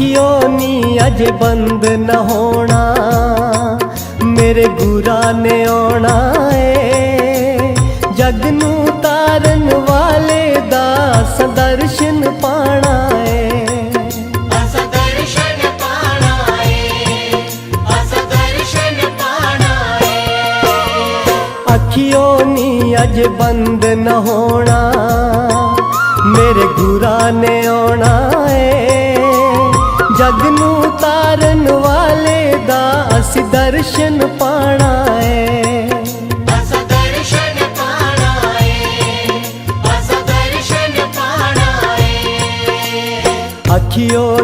ਅੱਖਿਓ ਨੀ ਅਜੇ ਬੰਦ ਨ ਹੋਣਾ ਮੇਰੇ ਗੁਰਾ ਨੇ ਆਉਣਾ ਏ ਜਗ ਨੂੰ ਤਾਰਨ ਵਾਲੇ ਦਾ ਸਦਰਸ਼ਨ ਪਾਣਾ ਏ ਪਾਣਾ ਅੱਖਿਓ ਨੀ ਅਜ ਬੰਦ ਨ ਹੋਣਾ ਮੇਰੇ ਗੁਰਾ ਨੇ ਆਉਣਾ ਏ ਜਗ ਨੂੰ ਤਾਰਨ ਵਾਲੇ ਦਾ ਅਸੀਂ ਦਰਸ਼ਨ ਪਾਣਾ ਏ। ਅਸ ਦਰਸ਼ਨ ਪਾਣਾ ਏ। ਅਸ ਦਰਸ਼ਨ ਪਾਣਾ ਏ। ਅੱਖਿਓ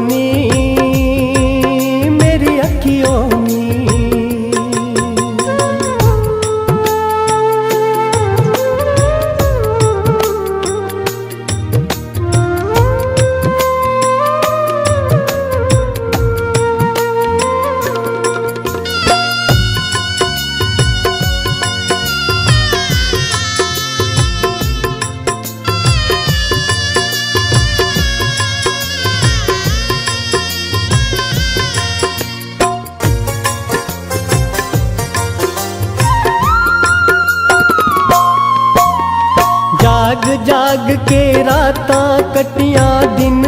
ਜਾਗ ਕੇ ਰਾਤਾਂ ਕਟੀਆਂ ਦਿਨ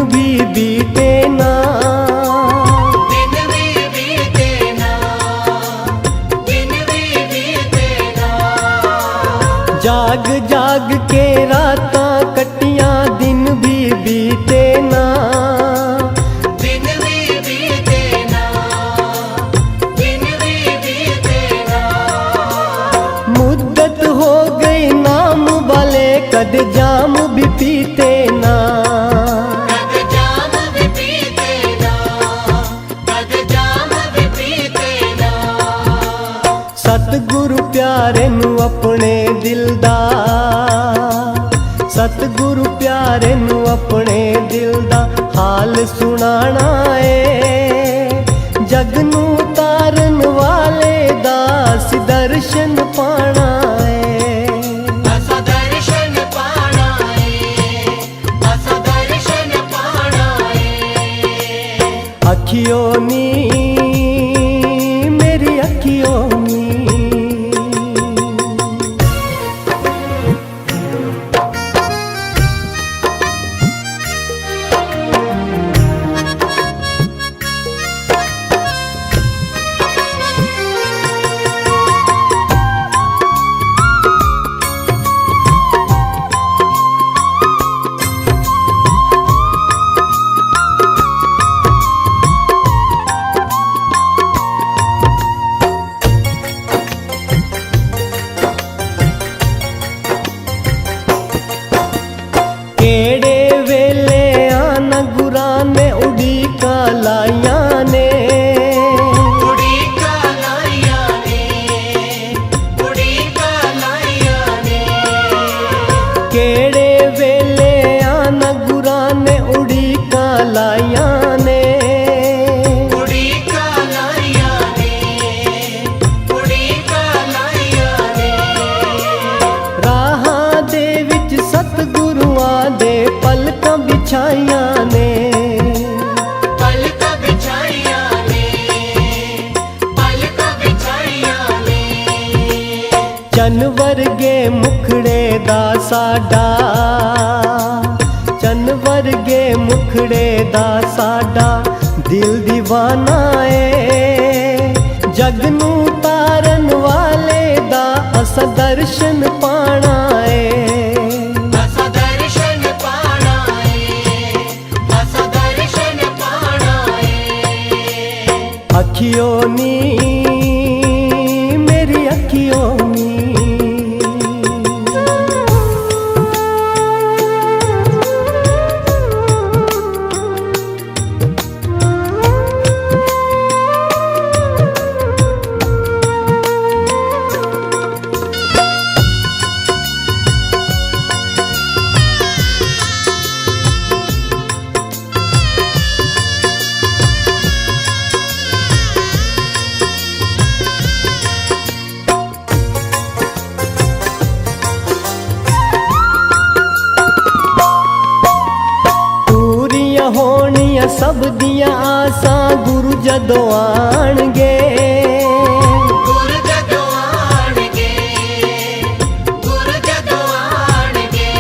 ਸਤਿਗੁਰੂ ਪਿਆਰੇ ਨੂੰ ਆਪਣੇ ਦਿਲ ਦਾ। ਸਤਿਗੁਰੂ ਪਿਆਰੇ ਨੂੰ ਆਪਣੇ ਦਿਲ ਦਾ ਹਾਲ ਸੁਣਾਣਾ ਏ। ਜਗ ਨੂੰ ਤਾਰਨ ਵਾਲੇ ਦਾ ਅਸੀਂ ਦਰਸ਼ਨ ਪਾਣਾ ਅੱਖਿਓ ਨੀ ਚੰਨ ਵਰਗੇ ਮੁਖੜੇ ਦਾ ਸਾਡਾ। ਚੰਨ ਵਰਗੇ ਮੁਖੜੇ ਦਾ ਸਾਡਾ ਦਿਲ دیਵਾਨਾ ਏ। ਜਗ ਨੂੰ ਤਾਰਨ ਵਾਲੇ ਦਾ ਅਸ ਦਰਸ਼ਨ ਪਾਣਾ ਏ। ਆਸਾਂ ਗੁਰੂ ਜਦੋਂ ਆਣਗੇ। ਗੁਰ ਜਦੋਂ ਆਣਗੇ ਗੁਰ ਜਦੋਂ ਆਣਗੇ।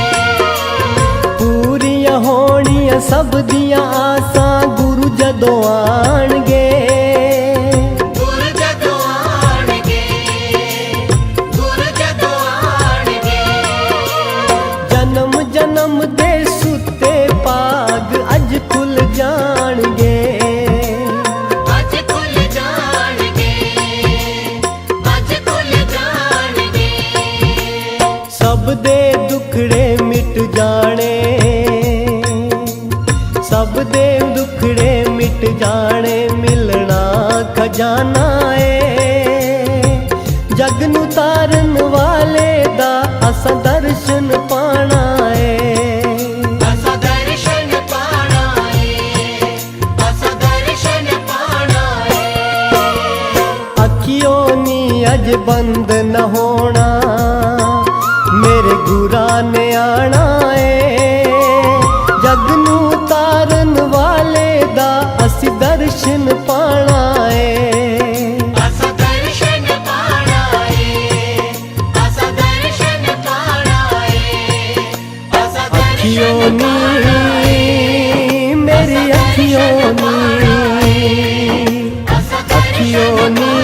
ਪੂਰੀਆਂ ਹੋਣੀਆਂ ਸਭ ਦੀਆਂ ਆਸਾਂ ਗੁਰੂ ਜਦੋਂ ਖਜ਼ਾਨਾ ਏ। ਜਗ ਨੂੰ ਤਾਰਨ ਵਾਲੇ ਦਾ ਅਸਾਂ ਦਰਸ਼ਨ ਪਾਣਾ ਏ। ਅਸਾਂ ਦਰਸ਼ਨ ਪਾਣਾ ਏ। ਅਸਾਂ ਦਰਸ਼ਨ ਪਾਣਾ ਏ। ਅੱਖੀਓ ਨੀ ਅਜ ਬੰਦ ਨ ਹੋਣਾ। ਮੇਰੇ ਗੁਰਾਂ ਨੇ ਆਣਾ Akioni Akioni